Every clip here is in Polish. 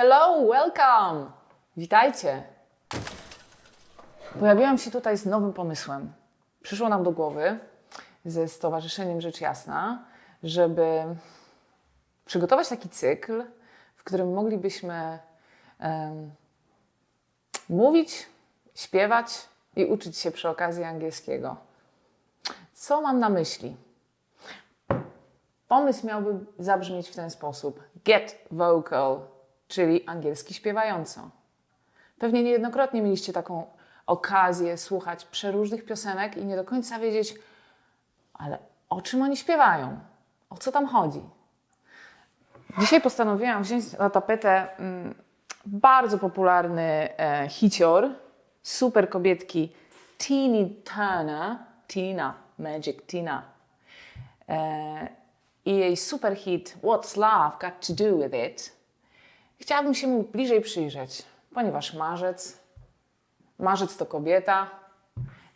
Hello, welcome! Witajcie! Pojawiłam się tutaj z nowym pomysłem. Przyszło nam do głowy ze Stowarzyszeniem Rzecz Jasna, żeby przygotować taki cykl, w którym moglibyśmy em, mówić, śpiewać i uczyć się przy okazji angielskiego. Co mam na myśli? Pomysł miałby zabrzmieć w ten sposób: get vocal, czyli angielski śpiewająco. Pewnie niejednokrotnie mieliście taką okazję słuchać przeróżnych piosenek i nie do końca wiedzieć, ale o czym oni śpiewają, o co tam chodzi. Dzisiaj postanowiłam wziąć na tapetę mm, bardzo popularny e, hicior super kobietki Tini Turner, Tina, Magic Tina. E, I jej super hit What's Love Got to Do With It. Chciałabym się mu bliżej przyjrzeć, ponieważ marzec, marzec to kobieta,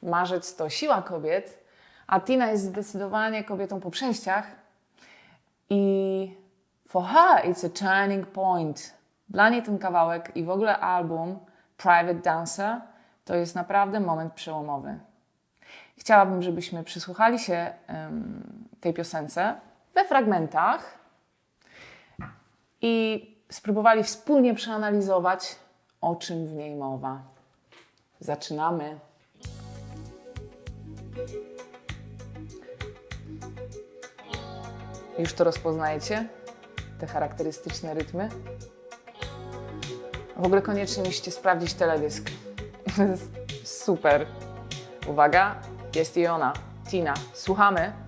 marzec to siła kobiet, a Tina jest zdecydowanie kobietą po przejściach i for her it's a turning point. Dla niej ten kawałek i w ogóle album Private Dancer to jest naprawdę moment przełomowy. Chciałabym, żebyśmy przysłuchali się em, tej piosence we fragmentach i spróbowali wspólnie przeanalizować, o czym w niej mowa. Zaczynamy. Już to rozpoznajecie? Te charakterystyczne rytmy? W ogóle koniecznie musicie sprawdzić teledysk. Super. Uwaga, jest i ona, Tina. Słuchamy.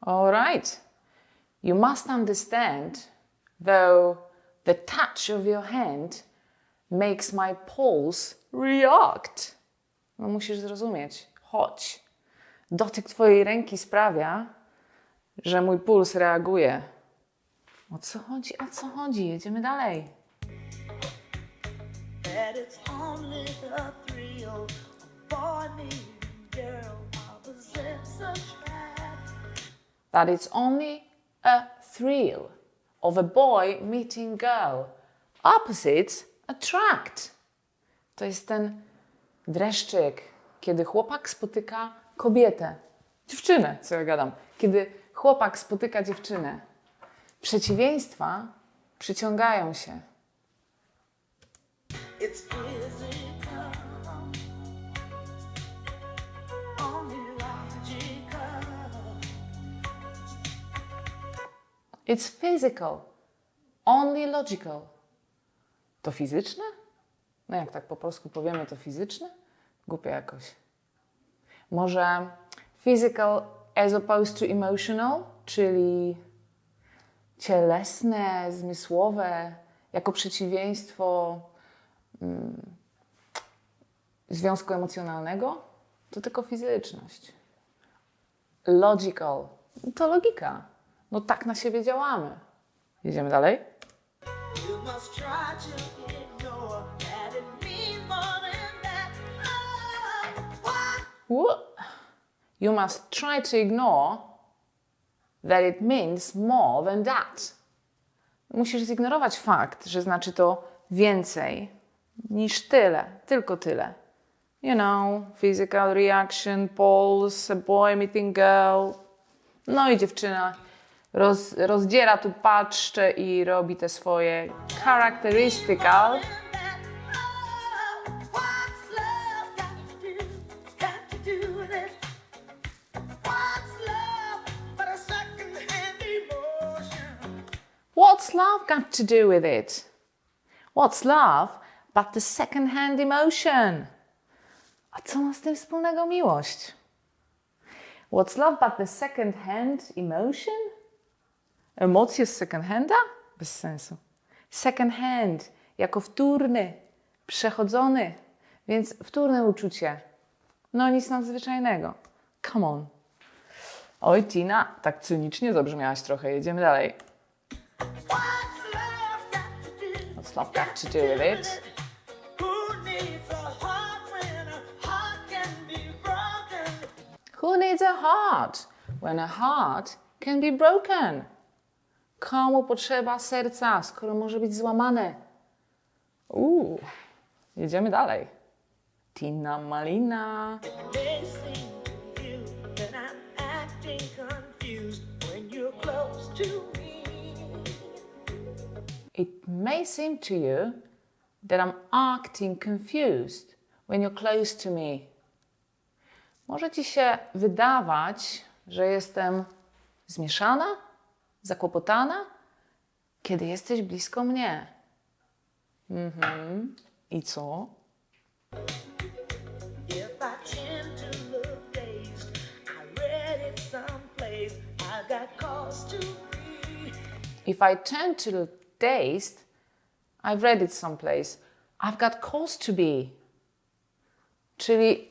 All right. You must understand, though the touch of your hand makes my pulse react. No musisz zrozumieć. Chodź. Dotyk twojej ręki sprawia, że mój puls reaguje. O co chodzi? O co chodzi? Jedziemy dalej. That it's only the thrill That it's only a thrill of a boy meeting girl. Opposites attract. To jest ten dreszczyk, kiedy chłopak spotyka kobietę, dziewczynę, co ja gadam. Kiedy chłopak spotyka dziewczynę, przeciwieństwa przyciągają się. It's It's physical, only logical. To fizyczne? No jak tak po polsku powiemy, to fizyczne? Głupie jakoś. Może physical as opposed to emotional, czyli cielesne, zmysłowe, jako przeciwieństwo mm, związku emocjonalnego? To tylko fizyczność. Logical. To logika. No tak na siebie działamy. Jedziemy dalej? You must try to ignore that it means more than that. What? Wha- You must try to ignore that it means more than that. Musisz zignorować fakt, że znaczy to więcej niż tyle, tylko tyle. You know, physical reaction, pulse, a boy meeting girl. No i dziewczyna roz, rozdziera tu patrzcze i robi te swoje characteristical. What's love got to do? Got to do with it? What's love but a second-hand emotion? What's love got to do with it? What's love but the second-hand emotion? A co ma z tym wspólnego miłość? What's love but the second-hand emotion? Emocje z second-handa? Bez sensu. Second-hand, jako wtórny, przechodzony, więc wtórne uczucie. No nic nadzwyczajnego. Come on. Oj, Tina, tak cynicznie zabrzmiałaś trochę. Jedziemy dalej. What's love got to do with it? Who needs a heart when a heart can be broken? Komu potrzeba serca, skoro może być złamane? Uuu, jedziemy dalej. Tina Malina. It may seem to you that I'm acting confused when you're close to me. Może ci się wydawać, że jestem zmieszana, zakłopotana, kiedy jesteś blisko mnie. Mhm. I co? If I tend to look dazed, I've read it someplace. I've got cause to be. Czyli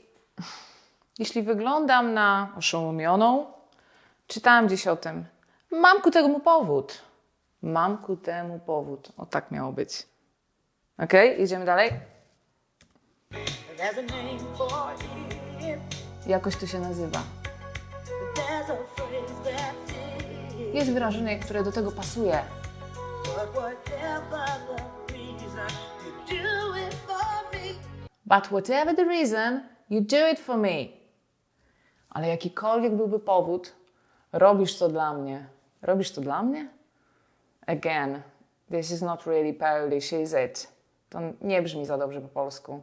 jeśli wyglądam na oszałamioną, czytałam gdzieś o tym. Mam ku temu powód. Mam ku temu powód. O tak miało być. Ok, idziemy dalej. Jakoś to się nazywa. Jest wyrażenie, które do tego pasuje. But whatever the reason, you do it for me. Ale jakikolwiek byłby powód, robisz to dla mnie. Robisz to dla mnie? Again, this is not really Polish, is it? To nie brzmi za dobrze po polsku.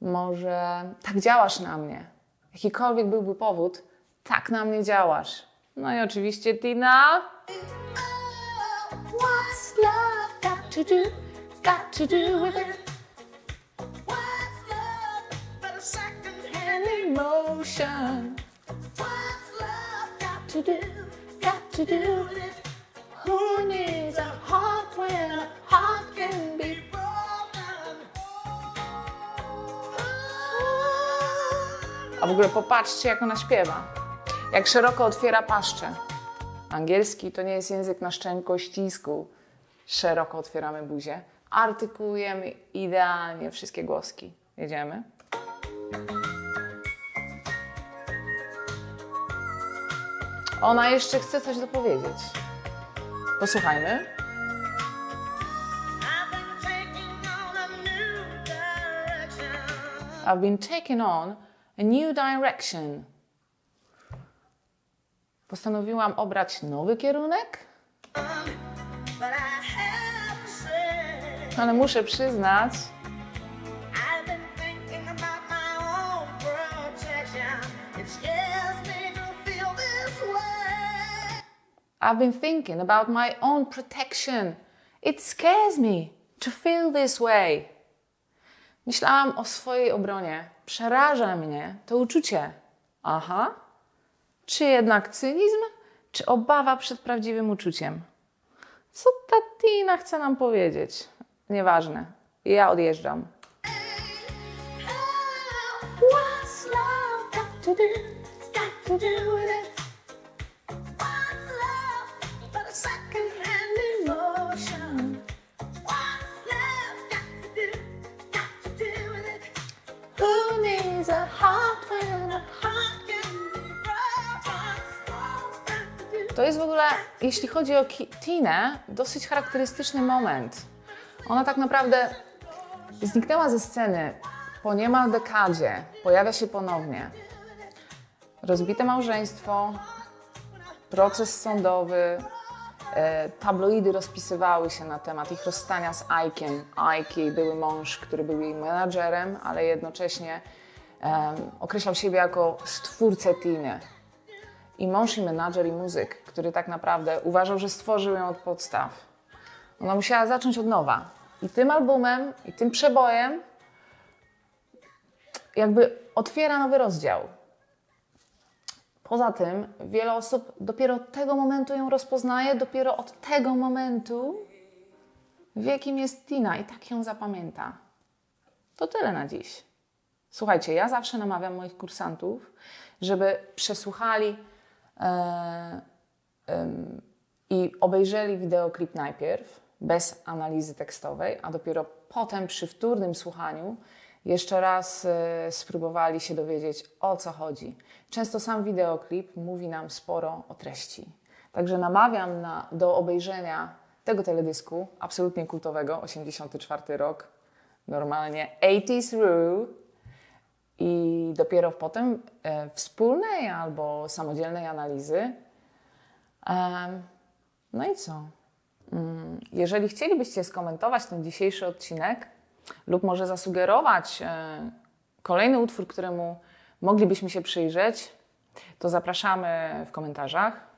Może tak działasz na mnie. Jakikolwiek byłby powód, tak na mnie działasz. No i oczywiście Tina. What's love got to do? With it. What's love What's love got to do? To do with it. Who needs a heart when a heart can be broken. A w ogóle popatrzcie, jak ona śpiewa. Jak szeroko otwiera paszczę. Angielski to nie jest język na szczękościsku. Szeroko otwieramy buzię. Artykułujemy idealnie wszystkie głoski. Jedziemy. Ona jeszcze chce coś dopowiedzieć. Posłuchajmy. I've been taking on a new direction. Postanowiłam obrać nowy kierunek, ale muszę przyznać, I've been thinking about my own protection. It scares me to feel this way. Myślałam o swojej obronie. Przeraża mnie to uczucie. Aha. Czy jednak cynizm, czy obawa przed prawdziwym uczuciem? Co ta Tina chce nam powiedzieć? Nieważne. Ja odjeżdżam. Oh, what's love got to do? Got to do with it. A got to jest w ogóle, jeśli chodzi o Tinę, dosyć charakterystyczny moment. Ona tak naprawdę zniknęła ze sceny po niemal dekadzie, pojawia się ponownie. Rozbite małżeństwo, proces sądowy, e, tabloidy rozpisywały się na temat ich rozstania z Ike'iem. Ike, były mąż, który był jej menadżerem, ale jednocześnie em, określał siebie jako stwórcę Tiny. I mąż, i menadżer, i muzyk, który tak naprawdę uważał, że stworzył ją od podstaw. Ona musiała zacząć od nowa. I tym albumem, i tym przebojem jakby otwiera nowy rozdział. Poza tym wiele osób dopiero od tego momentu ją rozpoznaje, dopiero od tego momentu wie, kim jest Tina i tak ją zapamięta. To tyle na dziś. Słuchajcie, ja zawsze namawiam moich kursantów, żeby przesłuchali e, em, i obejrzeli wideoklip najpierw, bez analizy tekstowej, a dopiero potem przy wtórnym słuchaniu jeszcze raz e, spróbowali się dowiedzieć o co chodzi. Często sam wideoklip mówi nam sporo o treści. Także namawiam na, do obejrzenia tego teledysku, absolutnie kultowego, 84 rok, normalnie 80s Rule i dopiero potem e, wspólnej albo samodzielnej analizy. No i co? Mm, Jeżeli chcielibyście skomentować ten dzisiejszy odcinek lub może zasugerować e, kolejny utwór, któremu moglibyśmy się przyjrzeć, to zapraszamy w komentarzach.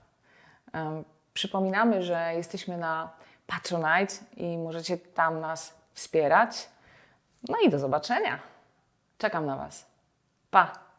Przypominamy, że jesteśmy na Patronite i możecie tam nas wspierać. No i do zobaczenia. Czekam na Was. Pa!